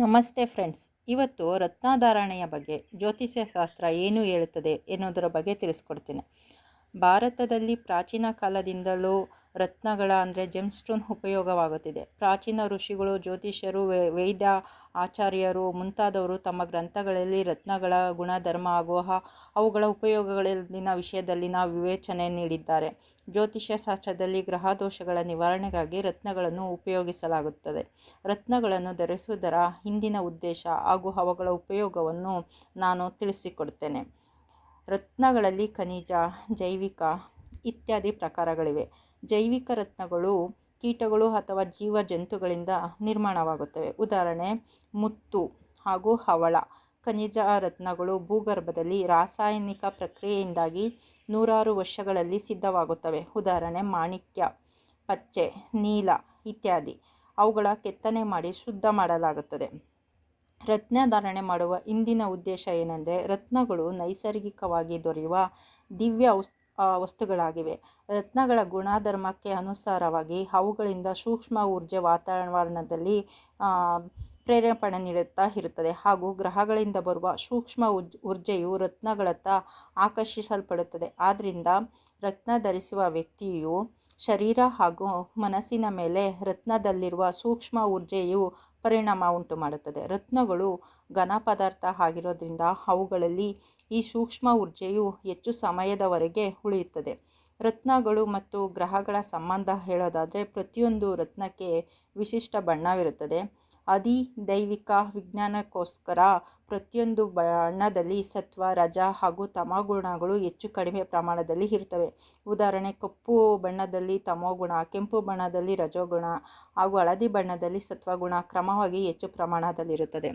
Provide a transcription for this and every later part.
ನಮಸ್ತೆ ಫ್ರೆಂಡ್ಸ್. ಇವತ್ತು ರತ್ನಧಾರಣೆಯ ಬಗ್ಗೆ ಜ್ಯೋತಿಷ್ಯ ಶಾಸ್ತ್ರ ಏನು ಹೇಳುತ್ತದೆ ಎನ್ನುವುದರ ಬಗ್ಗೆ ತಿಳಿಸ್ಕೊಡ್ತೀನಿ. ಭಾರತದಲ್ಲಿ ಪ್ರಾಚೀನ ಕಾಲದಿಂದಲೂ ರತ್ನಗಳ ಅಂದರೆ ಜೆಮ್ಸ್ಟೋನ್ ಉಪಯೋಗವಾಗುತ್ತಿದೆ. ಪ್ರಾಚೀನ ಋಷಿಗಳು, ಜ್ಯೋತಿಷ್ಯರು ವೈದ್ಯ ಆಚಾರ್ಯರು ಮುಂತಾದವರು ತಮ್ಮ ಗ್ರಂಥಗಳಲ್ಲಿ ರತ್ನಗಳ ಗುಣಧರ್ಮ ಹ- ಅವುಗಳ ಉಪಯೋಗಗಳಲ್ಲಿನ ವಿಷಯದಲ್ಲಿನ ವಿವೇಚನೆ ನೀಡಿದ್ದಾರೆ. ಜ್ಯೋತಿಷ್ಯ ಶಾಸ್ತ್ರದಲ್ಲಿ ಗ್ರಹ ದೋಷಗಳ ನಿವಾರಣೆಗಾಗಿ ರತ್ನಗಳನ್ನು ಉಪಯೋಗಿಸಲಾಗುತ್ತದೆ. ರತ್ನಗಳನ್ನು ಧರಿಸುವುದರ ಹಿಂದಿನ ಉದ್ದೇಶ ಹಾಗೂ ಅವುಗಳ ಉಪಯೋಗವನ್ನು ನಾನು ತಿಳಿಸಿಕೊಡ್ತೇನೆ. ರತ್ನಗಳಲ್ಲಿ ಖನಿಜ, ಜೈವಿಕ ಇತ್ಯಾದಿ ಪ್ರಕಾರಗಳಿವೆ. ಜೈವಿಕ ರತ್ನಗಳು, ಕೀಟಗಳು ಅಥವಾ ಜೀವ ಜಂತುಗಳಿಂದ ನಿರ್ಮಾಣವಾಗುತ್ತವೆ. ಉದಾಹರಣೆ, ಮುತ್ತು ಹಾಗೂ ಹವಳ. ಖನಿಜ ರತ್ನಗಳು ಭೂಗರ್ಭದಲ್ಲಿ ರಾಸಾಯನಿಕ ಪ್ರಕ್ರಿಯೆಯಿಂದಾಗಿ ನೂರಾರು ವರ್ಷಗಳಲ್ಲಿ ಸಿದ್ಧವಾಗುತ್ತವೆ. ಉದಾಹರಣೆ, ಮಾಣಿಕ್ಯ, ಪಚ್ಚೆ, ನೀಲ ಇತ್ಯಾದಿ. ಅವುಗಳ ಕೆತ್ತನೆ ಮಾಡಿ ಶುದ್ಧ ಮಾಡಲಾಗುತ್ತದೆ. ರತ್ನ ಧಾರಣೆ ಮಾಡುವ ಇಂದಿನ ಉದ್ದೇಶ ಏನೆಂದರೆ ರತ್ನಗಳು ನೈಸರ್ಗಿಕವಾಗಿ ದೊರೆಯುವ ದಿವ್ಯ ಔಸ್ ವಸ್ತುಗಳಾಗಿವೆ. ರತ್ನಗಳ ಗುಣಧರ್ಮಕ್ಕೆ ಅನುಸಾರವಾಗಿ ಅವುಗಳಿಂದ ಸೂಕ್ಷ್ಮ ಊರ್ಜೆ ವಾತಾವರಣದಲ್ಲಿ ಪ್ರೇರೇಪಣೆ ನೀಡುತ್ತಾ ಇರುತ್ತದೆ. ಹಾಗೂ ಗ್ರಹಗಳಿಂದ ಬರುವ ಸೂಕ್ಷ್ಮ ಉಜ್, ಊರ್ಜೆಯು ರತ್ನಗಳತ್ತ ಆಕರ್ಷಿಸಲ್ಪಡುತ್ತದೆ. ಆದ್ದರಿಂದ ರತ್ನ ಧರಿಸುವ ವ್ಯಕ್ತಿಯು ಶರೀರ ಹಾಗೂ ಮನಸ್ಸಿನ ಮೇಲೆ ರತ್ನದಲ್ಲಿರುವ ಸೂಕ್ಷ್ಮ ಊರ್ಜೆಯು ಪರಿಣಾಮ ಉಂಟು ಮಾಡುತ್ತದೆ. ರತ್ನಗಳು ಘನ ಪದಾರ್ಥ ಆಗಿರೋದ್ರಿಂದ ಅವುಗಳಲ್ಲಿ ಈ ಸೂಕ್ಷ್ಮ ಊರ್ಜೆಯು ಹೆಚ್ಚು ಸಮಯದವರೆಗೆ ಉಳಿಯುತ್ತದೆ. ರತ್ನಗಳು ಮತ್ತು ಗ್ರಹಗಳ ಸಂಬಂಧ ಹೇಳೋದಾದರೆ ಪ್ರತಿಯೊಂದು ರತ್ನಕ್ಕೆ ವಿಶಿಷ್ಟ ಬಣ್ಣವಿರುತ್ತದೆ. ಅತಿ ದೈವಿಕ ವಿಜ್ಞಾನಕ್ಕೋಸ್ಕರ ಪ್ರತಿಯೊಂದು ಬಣ್ಣದಲ್ಲಿ ಸತ್ವ, ರಜ ಹಾಗೂ ತಮೋಗುಣಗಳು ಹೆಚ್ಚು ಕಡಿಮೆ ಪ್ರಮಾಣದಲ್ಲಿ ಇರ್ತವೆ ಉದಾಹರಣೆ, ಕಪ್ಪು ಬಣ್ಣದಲ್ಲಿ ತಮೋಗುಣ ಕೆಂಪು ಬಣ್ಣದಲ್ಲಿ ರಜೋಗುಣ ಹಾಗೂ ಹಳದಿ ಬಣ್ಣದಲ್ಲಿ ಸತ್ವಗುಣ ಕ್ರಮವಾಗಿ ಹೆಚ್ಚು ಪ್ರಮಾಣದಲ್ಲಿರುತ್ತದೆ.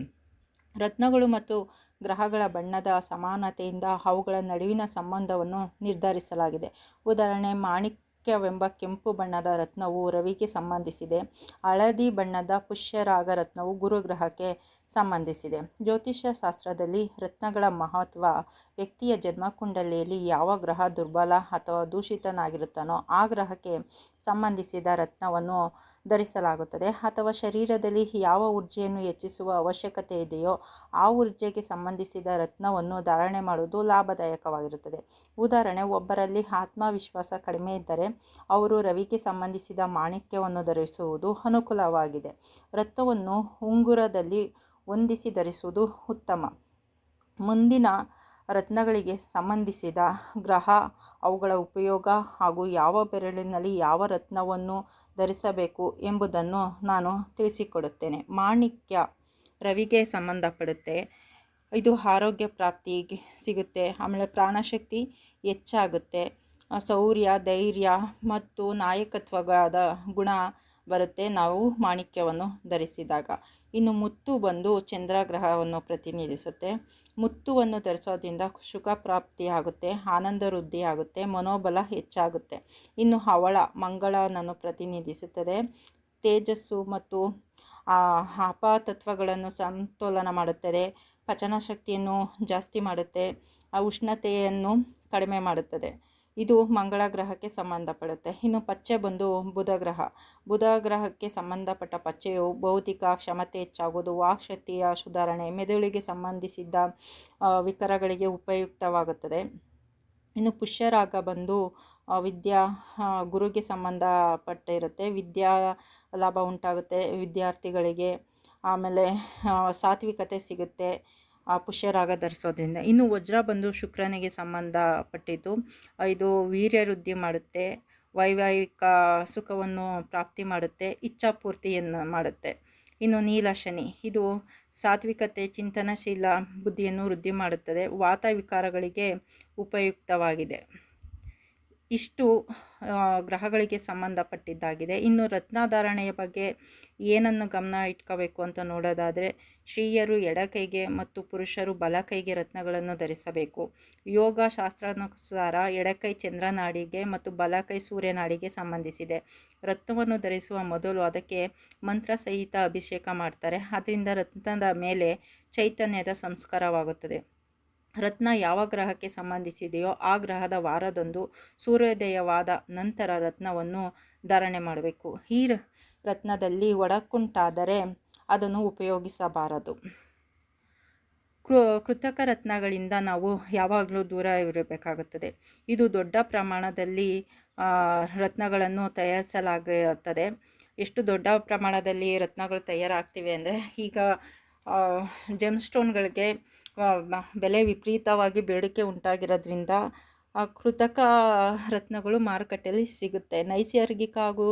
ರತ್ನಗಳು ಮತ್ತು ಗ್ರಹಗಳ ಬಣ್ಣದ ಸಮಾನತೆಯಿಂದ ಅವುಗಳ ನಡುವಿನ ಸಂಬಂಧವನ್ನು ನಿರ್ಧರಿಸಲಾಗಿದೆ. ಉದಾಹರಣೆ ಮಾಣಿಕ್ಯವೆಂಬ ಕೆಂಪು ಬಣ್ಣದ ರತ್ನವು ರವಿಗೆ ಸಂಬಂಧಿಸಿದೆ. ಹಳದಿ ಬಣ್ಣದ ಪುಷ್ಯರಾಗ ರತ್ನವು ಗುರುಗ್ರಹಕ್ಕೆ ಸಂಬಂಧಿಸಿದೆ. ಜ್ಯೋತಿಷ್ಯ ಶಾಸ್ತ್ರದಲ್ಲಿ ರತ್ನಗಳ ಮಹತ್ವ, ವ್ಯಕ್ತಿಯ ಜನ್ಮಕುಂಡಲಿಯಲ್ಲಿ ಯಾವ ಗ್ರಹ ದುರ್ಬಲ ಅಥವಾ ದೂಷಿತನಾಗಿರುತ್ತಾನೋ ಆ ಗ್ರಹಕ್ಕೆ ಸಂಬಂಧಿಸಿದ ರತ್ನವನ್ನು ಧರಿಸಲಾಗುತ್ತದೆ. ಅಥವಾ ಶರೀರದಲ್ಲಿ ಯಾವ ಊರ್ಜೆಯನ್ನು ಹೆಚ್ಚಿಸುವ ಅವಶ್ಯಕತೆ ಇದೆಯೋ ಆ ಊರ್ಜೆಗೆ ಸಂಬಂಧಿಸಿದ ರತ್ನವನ್ನು ಧಾರಣೆ ಮಾಡುವುದು ಲಾಭದಾಯಕವಾಗಿರುತ್ತದೆ. ಉದಾಹರಣೆ, ಒಬ್ಬರಲ್ಲಿ ಆತ್ಮವಿಶ್ವಾಸ ಕಡಿಮೆ ಇದ್ದರೆ ಅವರು ರವಿಗೆ ಸಂಬಂಧಿಸಿದ ಮಾಣಿಕ್ಯವನ್ನು ಧರಿಸುವುದು ಅನುಕೂಲವಾಗಿದೆ. ರತ್ನವನ್ನು ಉಂಗುರದಲ್ಲಿ ಹೊಂದಿಸಿ ಧರಿಸುವುದು ಉತ್ತಮ. ಮುಂದಿನ ರತ್ನಗಳಿಗೆ ಸಂಬಂಧಿಸಿದ ಗ್ರಹ, ಅವುಗಳ ಉಪಯೋಗ ಹಾಗೂ ಯಾವ ಬೆರಳಿನಲ್ಲಿ ಯಾವ ರತ್ನವನ್ನು ಧರಿಸಬೇಕು ಎಂಬುದನ್ನು ನಾನು ತಿಳಿಸಿಕೊಡುತ್ತೇನೆ. ಮಾಣಿಕ್ಯ ರವಿಗೆ ಸಂಬಂಧಪಡುತ್ತೆ. ಇದು ಆರೋಗ್ಯ ಪ್ರಾಪ್ತಿಗೆ ಸಿಗುತ್ತೆ. ಆಮೇಲೆ ಪ್ರಾಣಶಕ್ತಿ ಹೆಚ್ಚಾಗುತ್ತೆ. ಶೌರ್ಯ ಧೈರ್ಯ ಮತ್ತು ನಾಯಕತ್ವದ ಗುಣ ಬರುತ್ತೆ ನಾವು ಮಾಣಿಕ್ಯವನ್ನು ಧರಿಸಿದಾಗ. ಇನ್ನು ಮುತ್ತು ಬಂದು ಚಂದ್ರಗ್ರಹವನ್ನು ಪ್ರತಿನಿಧಿಸುತ್ತೆ. ಮುತ್ತುವನ್ನು ಧರಿಸೋದ್ರಿಂದ ಸುಖ ಪ್ರಾಪ್ತಿಯಾಗುತ್ತೆ ಆನಂದ ವೃದ್ಧಿ ಆಗುತ್ತೆ, ಮನೋಬಲ ಹೆಚ್ಚಾಗುತ್ತೆ. ಇನ್ನು ಹವಳ, ಮಂಗಳನನ್ನು ಪ್ರತಿನಿಧಿಸುತ್ತದೆ. ತೇಜಸ್ಸು ಮತ್ತು ಅಪತತ್ವಗಳನ್ನು ಸಮತೋಲನ ಮಾಡುತ್ತದೆ. ಪಚನ ಶಕ್ತಿಯನ್ನು ಜಾಸ್ತಿ ಮಾಡುತ್ತೆ. ಆ ಉಷ್ಣತೆಯನ್ನು ಕಡಿಮೆ ಮಾಡುತ್ತದೆ. ಇದು ಮಂಗಳ ಗ್ರಹಕ್ಕೆ ಸಂಬಂಧಪಡುತ್ತೆ. ಇನ್ನು ಪಚ್ಚೆ ಬಂದು ಬುಧ ಗ್ರಹ. ಬುಧ ಗ್ರಹಕ್ಕೆ ಸಂಬಂಧಪಟ್ಟ ಪಚ್ಚೆಯು ಭೌತಿಕ ಕ್ಷಮತೆ ಹೆಚ್ಚಾಗೋದು ವಾಕ್ಶಕ್ತಿಯ ಸುಧಾರಣೆ, ಮೆದುಳಿಗೆ ಸಂಬಂಧಿಸಿದ ವಿಕರಗಳಿಗೆ ಉಪಯುಕ್ತವಾಗುತ್ತದೆ. ಇನ್ನು ಪುಷ್ಯರಾಗ ಬಂದು ವಿದ್ಯಾ ಗುರುಗೆ ಸಂಬಂಧಪಟ್ಟಿರುತ್ತೆ. ವಿದ್ಯಾ ಲಾಭ ಉಂಟಾಗುತ್ತೆ ವಿದ್ಯಾರ್ಥಿಗಳಿಗೆ. ಆಮೇಲೆ ಸಾತ್ವಿಕತೆ ಸಿಗುತ್ತೆ. ಪುಷ್ಯರಾಗ ಧರಿಸೋದ್ರಿಂದ. ಇನ್ನು ವಜ್ರ ಬಂದು ಶುಕ್ರನಿಗೆ ಸಂಬಂಧಪಟ್ಟಿದ್ದು ಇದು ವೀರ್ಯ ವೃದ್ಧಿ ಮಾಡುತ್ತೆ, ವೈವಾಹಿಕ ಸುಖವನ್ನು ಪ್ರಾಪ್ತಿ ಮಾಡುತ್ತೆ, ಇಚ್ಛಾಪೂರ್ತಿಯನ್ನು ಮಾಡುತ್ತೆ. ಇನ್ನು ನೀಲ ಶನಿ, ಇದು ಸಾತ್ವಿಕತೆ, ಚಿಂತನಶೀಲ ಬುದ್ಧಿಯನ್ನು ವೃದ್ಧಿ ಮಾಡುತ್ತದೆ, ವಾತ ವಿಕಾರಗಳಿಗೆ ಉಪಯುಕ್ತವಾಗಿದೆ. ಇಷ್ಟು ಗ್ರಹಗಳಿಗೆ ಸಂಬಂಧಪಟ್ಟಿದ್ದಾಗಿದೆ. ಇನ್ನು ರತ್ನಾಧಾರಣೆಯ ಬಗ್ಗೆ ಏನನ್ನು ಗಮನ ಇಟ್ಕೋಬೇಕು ಅಂತ ನೋಡೋದಾದರೆ ಸ್ತ್ರೀಯರು ಎಡಕೈಗೆ ಮತ್ತು ಪುರುಷರು ಬಲಕೈಗೆ ರತ್ನಗಳನ್ನು ಧರಿಸಬೇಕು. ಯೋಗ ಶಾಸ್ತ್ರಾನುಸಾರ ಎಡಕೈ ಚಂದ್ರನಾಡಿಗೆ ಮತ್ತು ಬಲಕೈ ಸೂರ್ಯನಾಡಿಗೆ ಸಂಬಂಧಿಸಿದೆ. ರತ್ನವನ್ನು ಧರಿಸುವ ಮೊದಲು ಅದಕ್ಕೆ ಮಂತ್ರ ಸಹಿತ ಅಭಿಷೇಕ ಮಾಡ್ತಾರೆ. ಅದರಿಂದ ರತ್ನದ ಮೇಲೆ ಚೈತನ್ಯದ ಸಂಸ್ಕಾರವಾಗುತ್ತದೆ. ರತ್ನ ಯಾವ ಗ್ರಹಕ್ಕೆ ಸಂಬಂಧಿಸಿದೆಯೋ ಆ ಗ್ರಹದ ವಾರದಂದು ಸೂರ್ಯೋದಯವಾದ ನಂತರ ರತ್ನವನ್ನು ಧಾರಣೆ ಮಾಡಬೇಕು. ಈ ರತ್ನದಲ್ಲಿ ಒಡಕುಂಟಾದರೆ ಅದನ್ನು ಉಪಯೋಗಿಸಬಾರದು. ಕೃ, ಕೃತಕ ರತ್ನಗಳಿಂದ ನಾವು ಯಾವಾಗಲೂ ದೂರ ಇರಬೇಕಾಗುತ್ತದೆ. ಇದು ದೊಡ್ಡ ಪ್ರಮಾಣದಲ್ಲಿ ರತ್ನಗಳನ್ನು ತಯಾರಿಸಲಾಗುತ್ತದೆ. ಎಷ್ಟು ದೊಡ್ಡ ಪ್ರಮಾಣದಲ್ಲಿ ರತ್ನಗಳು ತಯಾರಾಗ್ತಿವೆ ಅಂದರೆ ಈಗ ಜೆಮ್ ಸ್ಟೋನ್ಗಳಿಗೆ ಬೆಲೆ ವಿಪರೀತವಾಗಿ ಬೇಡಿಕೆ ಉಂಟಾಗಿರೋದ್ರಿಂದ ಕೃತಕ ರತ್ನಗಳು ಮಾರುಕಟ್ಟೆಯಲ್ಲಿ ಸಿಗುತ್ತೆ. ನೈಸರ್ಗಿಕ ಹಾಗೂ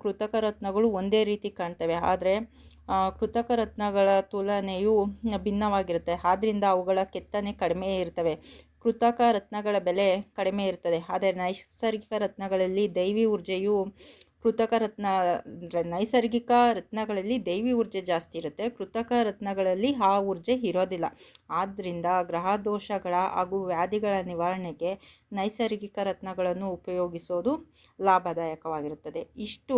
ಕೃತಕ ರತ್ನಗಳು ಒಂದೇ ರೀತಿ ಕಾಣ್ತವೆ. ಆದರೆ ಕೃತಕ ರತ್ನಗಳ ತುಲನೆಯು ಭಿನ್ನವಾಗಿರುತ್ತೆ. ಆದ್ದರಿಂದ ಅವುಗಳ ಕೆತ್ತನೆ ಕಡಿಮೆ ಇರ್ತವೆ. ಕೃತಕ ರತ್ನಗಳ ಬೆಲೆ ಕಡಿಮೆ ಇರ್ತದೆ. ಆದರೆ, ನೈಸರ್ಗಿಕ ರತ್ನಗಳಲ್ಲಿ ದೈವಿ ಊರ್ಜೆಯು ಕೃತಕ ರತ್ನ ನೈಸರ್ಗಿಕ ರತ್ನಗಳಲ್ಲಿ ದೈವಿ ಊರ್ಜೆ ಜಾಸ್ತಿ ಇರುತ್ತೆ. ಕೃತಕ ರತ್ನಗಳಲ್ಲಿ ಆ ಊರ್ಜೆ ಇರೋದಿಲ್ಲ. ಆದ್ದರಿಂದ ಗ್ರಹ ದೋಷಗಳ ಹಾಗೂ ವ್ಯಾಧಿಗಳ ನಿವಾರಣೆಗೆ ನೈಸರ್ಗಿಕ ರತ್ನಗಳನ್ನು ಉಪಯೋಗಿಸೋದು ಲಾಭದಾಯಕವಾಗಿರುತ್ತದೆ. ಇಷ್ಟು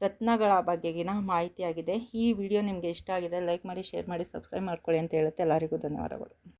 ರತ್ನಗಳ ಬಗ್ಗೆಗಿನ ಮಾಹಿತಿಯಾಗಿದೆ. ಈ ವಿಡಿಯೋ ನಿಮಗೆ ಇಷ್ಟ ಆಗಿದೆ ಲೈಕ್ ಮಾಡಿ, ಶೇರ್ ಮಾಡಿ, ಸಬ್ಸ್ಕ್ರೈಬ್ ಮಾಡ್ಕೊಳ್ಳಿ ಅಂತ ಹೇಳುತ್ತೆ. ಎಲ್ಲರಿಗೂ ಧನ್ಯವಾದಗಳು.